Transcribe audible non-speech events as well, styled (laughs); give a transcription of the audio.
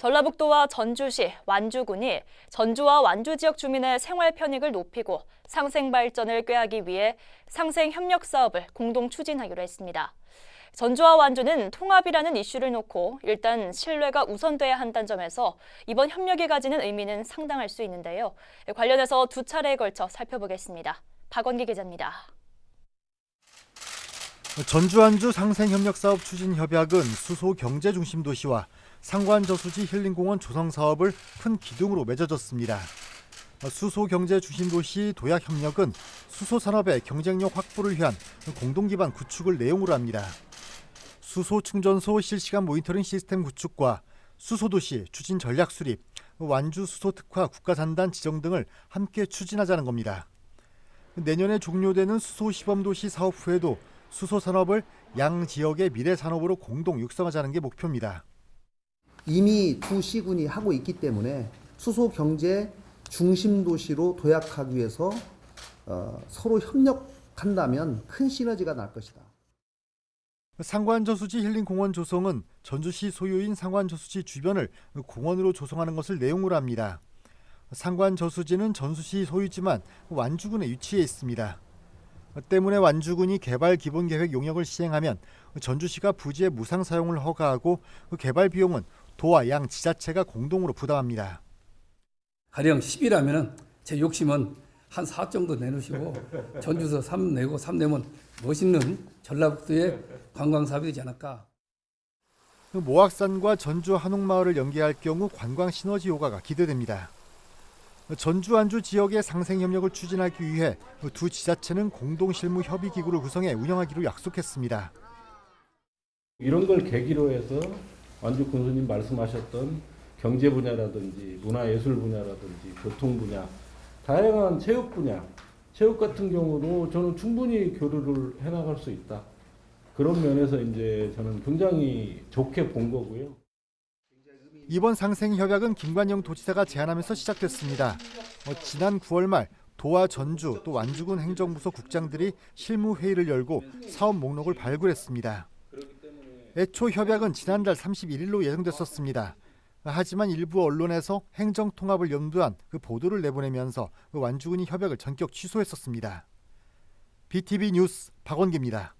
전라북도와 전주시, 완주군이 전주와 완주 지역 주민의 생활 편익을 높이고 상생 발전을 꾀하기 위해 상생 협력 사업을 공동 추진하기로 했습니다. 전주와 완주는 통합이라는 이슈를 놓고 일단 신뢰가 우선돼야 한다는 점에서 이번 협력이 가지는 의미는 상당할 수 있는데요. 관련해서 두 차례에 걸쳐 살펴보겠습니다. 박원기 기자입니다. 전주안주 상생협력사업 추진 협약은 수소 경제 중심 도시와 상관 저수지 힐링공원 조성 사업을 큰 기둥으로 맺어졌습니다. 수소 경제 중심 도시 도약 협력은 수소 산업의 경쟁력 확보를 위한 공동 기반 구축을 내용으로 합니다. 수소 충전소 실시간 모니터링 시스템 구축과 수소 도시 추진 전략 수립, 완주 수소 특화 국가산단 지정 등을 함께 추진하자는 겁니다. 내년에 종료되는 수소 시범 도시 사업 후에도 수소 산업을 양 지역의 미래 산업으로 공동 육성하자는 게 목표입니다. 이미 두 시군이 하고 있기 때문에 수소 경제 중심 도시로 도약하기 위해서 어, 서로 협력한다면 큰 시너지가 날 것이다. 상관저수지 힐링공원 조성은 전주시 소유인 상관저수지 주변을 공원으로 조성하는 것을 내용으로 합니다. 상관저수지는 전주시 소유지만 완주군에 위치해 있습니다. 때문에 완주군이 개발 기본 계획 용역을 시행하면 전주시가 부지의 무상 사용을 허가하고 그 개발 비용은 도와 양 지자체가 공동으로 부담합니다. 가령 10이라면은 제 욕심은 한 4 정도 내놓으시고 (laughs) 전주서 3 내고 3 내면 멋있는 전라북도의 관광 사업이 되지 않을까. 그 모악산과 전주 한옥마을을 연계할 경우 관광 시너지 효과가 기대됩니다. 전주 안주 지역의 상생 협력을 추진하기 위해 두 지자체는 공동 실무 협의 기구를 구성해 운영하기로 약속했습니다. 이런 걸 계기로 해서 완주 군수님 말씀하셨던 경제 분야라든지 문화예술 분야라든지 교통 분야 다양한 체육 분야 체육 같은 경우도 저는 충분히 교류를 해나갈 수 있다 그런 면에서 이제 저는 굉장히 좋게 본 거고요. 이번 상생 협약은 김관영 도지사가 제안하면서 시작됐습니다. 어, 지난 9월 말 도와 전주 또 완주군 행정부서 국장들이 실무 회의를 열고 사업 목록을 발굴했습니다. 애초 협약은 지난달 31일로 예정됐었습니다. 하지만 일부 언론에서 행정 통합을 염두한 그 보도를 내보내면서 그 완주군이 협약을 전격 취소했었습니다. BTV 뉴스 박원기입니다.